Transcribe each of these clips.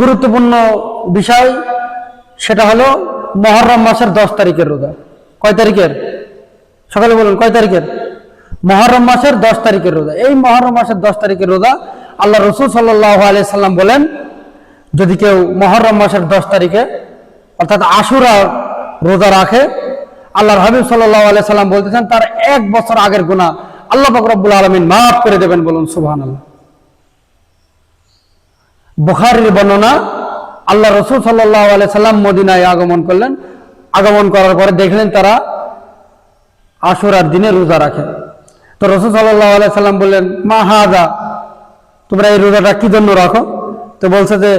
গুরুত্বপূর্ণ বিষয় সেটা হলো মহরম মাসের দশ তারিখের রোজা। কয় তারিখের? সকালে বলুন, কয় তারিখের? মহরম মাসের দশ তারিখের রোজা। এই মহরম মাসের দশ তারিখের রোজা আল্লাহ রসুল সাল্লাহ সাল্লাম বলেন, যদি কেউ মহরম মাসের দশ তারিখে, অর্থাৎ আশুরা রোজা রাখে, আল্লাহর হাবিব সাল্লাহ আলিয়া সাল্লাম বলতেছেন, তার এক বছর আগের গুণা আল্লাহ ফকরবুল আলমিন মাফ করে দেবেন বলুন সুবহান আল্লাহ বুখারির বর্ণনা, আল্লাহ রসুল সাল্লাহ সাল্লাম মদিনায় আগমন করলেন। আগমন করার পরে দেখলেন তারা আশুরার দিনে রোজা রাখে। তো রসুল সাল্লাহ সাল্লাম বললেন, মা হাজা তোমরা এই রোজাটা কি জন্য রাখো? তো বলছে যে,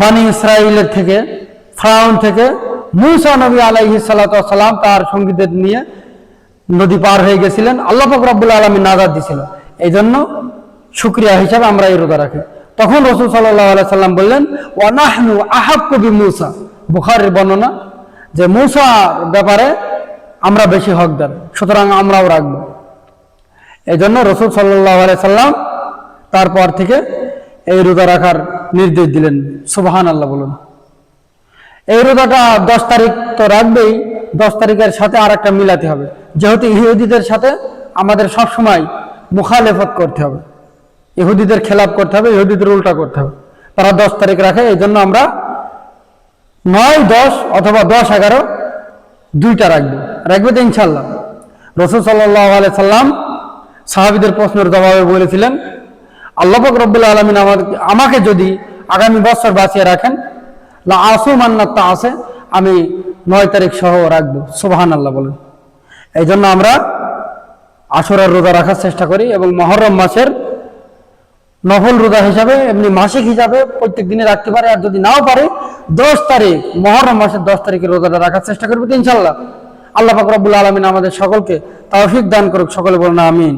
বানি ইসরায়েলের থেকে, ফ্রাউন থেকে মুসা নবী আলাইহি সালাম তার সঙ্গীদের নিয়ে নদী পার হয়ে গেছিলেন। আল্লাহ ফকরাবুল আলমী নাজাদ দিছিল এই জন্য শুক্রিয়া হিসাবে আমরা এই রোজা রাখি। তখন রসুল সাল্লাম বললেন, ওয়ানাহনু আহাব কবি মুসা বুখারের বর্ণনা যে মুসার ব্যাপারে আমরা বেশি হকদার, সুতরাং আমরাও রাখব। এই জন্য রসুল সাল্লাম তারপর থেকে এই রোজা রাখার নির্দেশ দিলেন। সুবাহান আল্লাহ বলুন। এই রোজাটা দশ তারিখ তো রাখবেই, দশ তারিখের সাথে আর একটা মিলাতে হবে। যেহেতু ইহুদিদের সাথে আমাদের সবসময় মুখালেফত করতে হবে। ইহুদিদের খেলাপ করতে হবে, ইহুদিদের উল্টা করতে হবে। তারা দশ তারিখ রাখে, এই জন্য আমরা নয়, দশ অথবা দশ, এগারো, দুইটা রাখবে। রাখবে তো ইনশাল্লাহ রসুল সাল্লাহ আলাই সাল্লাম সাহাবিদের প্রশ্নের জবাবে বলেছিলেন, আল্লাহ রব্বুল আলমিন আমাকে আমাকে যদি আগামী বছর বাঁচিয়ে রাখেন, লা আসু মান্নাত্তা আছে, আমি নয় তারিখ সহ রাখব। সুবাহান আল্লাহ বলেন। এই জন্য আমরা আসরের রোজা রাখার চেষ্টা করি এবং মহরম মাসের নফল রোজা হিসাবে, এমনি মাসিক হিসাবে প্রত্যেক দিনে রাখতে পারে। আর যদি নাও পারে, দশ তারিখ, মহরম মাসের দশ তারিখে রোজাটা রাখার চেষ্টা করবে ইনশাল্লাহ। আল্লাহ ফাকরাবুল আলমিন আমাদের সকলকে তৌফিক দান করুক, সকলে বলুন আমিন।